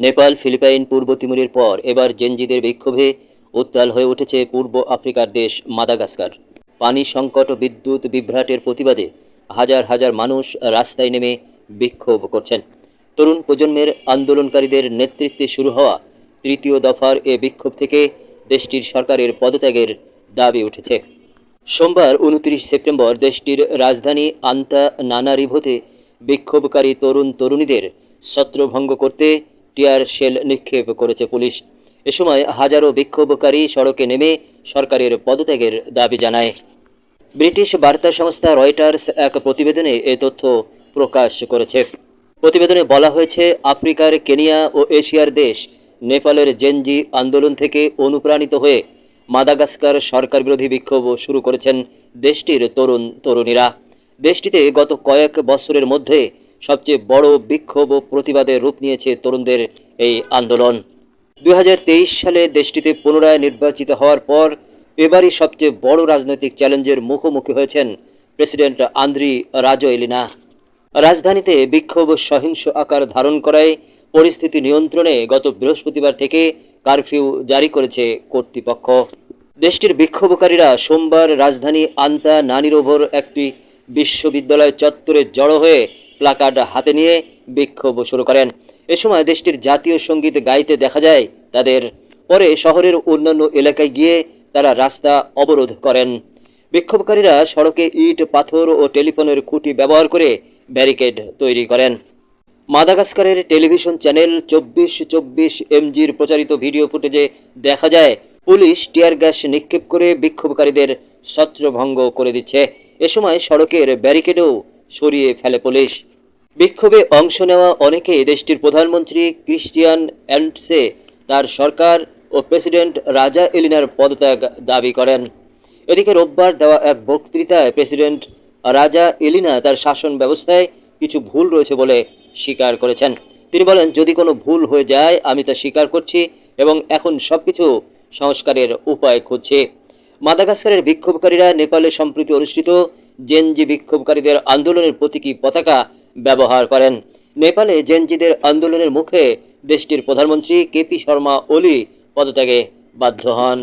Nepal, Philippine, পূর্ব তিমুরের পর এবার জেনজিদের বিক্ষোভে উত্তাল হয়ে উঠেছে পূর্ব আফ্রিকার দেশ মাদাগাস্কার। পানি সংকট ও বিদ্যুৎ বিভ্রাটের প্রতিবাদে হাজার হাজার মানুষ রাস্তায় নেমে বিক্ষোভ করছেন। তরুণ প্রজন্মের আন্দোলনকারীদের নেতৃত্বে শুরু হওয়া তৃতীয় দফার এ বিক্ষোভ থেকে দেশটির সরকারের পদত্যাগের দাবি উঠেছে। সোমবার উনত্রিশ সেপ্টেম্বর দেশটির রাজধানী আন্তা নানারিভোতে বিক্ষোভকারী তরুণ তরুণীদের ছত্রভঙ্গ করতে টিয়ার শেল নিক্ষেপ করেছে পুলিশ। এ সময় হাজারো বিক্ষোভকারী সড়কে নেমে সরকারের পদত্যাগের দাবি জানায়। ব্রিটিশ বার্তা সংস্থা রয়টার্স এক প্রতিবেদনে এ তথ্য প্রকাশ করেছে। প্রতিবেদনে বলা হয়েছে, আফ্রিকার কেনিয়া ও এশিয়ার দেশ নেপালের জেনজি আন্দোলন থেকে অনুপ্রাণিত হয়ে মাদাগাস্কার সরকার বিরোধী বিক্ষোভ শুরু করেছেন দেশটির তরুণ তরুণীরা দেশটিতে গত কয়েক বছরের মধ্যে সবচেয়ে বড় বিক্ষোভ ও প্রতিবাদের রূপ নিয়েছে তরুণদের এই আন্দোলন। দুই হাজার তেইশ সালে দেশটিতে পুনরায় নির্বাচিত হওয়ার পর এবারই সবচেয়ে বড় রাজনৈতিক চ্যালেঞ্জের মুখোমুখি হয়েছেন প্রেসিডেন্ট আন্দ্রি রাজোয়েলিনা। রাজধানীতে বিক্ষোভ সহিংস আকার ধারণ করায় পরিস্থিতি নিয়ন্ত্রণে গত বৃহস্পতিবার থেকে কারফিউ জারি করেছে কর্তৃপক্ষ। দেশটির বিক্ষোভকারীরা সোমবার রাজধানী আন্তা নানিরোভর একটি বিশ্ববিদ্যালয় চত্বরে জড়ো হয়ে প্লাকার্ড হাতে নিয়ে বিক্ষোভ শুরু করেন। এ সময় দেশটির জাতীয় সংগীত গাইতে দেখা যায়, তাদের পরে শহরের অন্যান্য এলাকায় গিয়ে তারা রাস্তা অবরোধ করেন। বিক্ষোভকারীরা সড়কে ইট, পাথর ও টেলিফোনের খুঁটি ব্যবহার করে ব্যারিকেড তৈরি করেন। মাদাগাস্কারের টেলিভিশন চ্যানেল চব্বিশ চব্বিশ এমজির প্রচারিত ভিডিও ফুটেজে দেখা যায়, পুলিশ টিয়ার গ্যাস নিক্ষেপ করে বিক্ষোভকারীদের ছত্রভঙ্গ করে দিচ্ছে। এ সময় সড়কের ব্যারিকেডও সরিয়ে ফেলে পুলিশ। বিক্ষোভে অংশ নেওয়া অনেকে দেশটির প্রধানমন্ত্রী ক্রিস্টিয়ান অ্যান্ডসে তার সরকার ও প্রেসিডেন্ট রাজা এলিনার পদত্যাগ দাবি করেন। এদিকে রোববার দেওয়া এক বক্তৃতায় প্রেসিডেন্ট রাজা এলিনা তার শাসন ব্যবস্থায় কিছু ভুল রয়েছে বলে স্বীকার করেছেন। তিনি বলেন, যদি কোনো ভুল হয়ে যায়, আমি তা স্বীকার করছি এবং এখন সবকিছু সংস্কারের উপায় খুঁজছি। মাদাগাস্কারের বিক্ষোভকারীরা নেপালে সম্প্রতি অনুষ্ঠিত জেনজি বিক্ষোভকারীদের আন্দোলনের প্রতীকী পতাকা ব্যবহার করেন। নেপালে জেনজিদের আন্দোলনের মুখে দেশটির প্রধানমন্ত্রী কেপি শর্মা ওলি পদত্যাগে বাধ্য হন।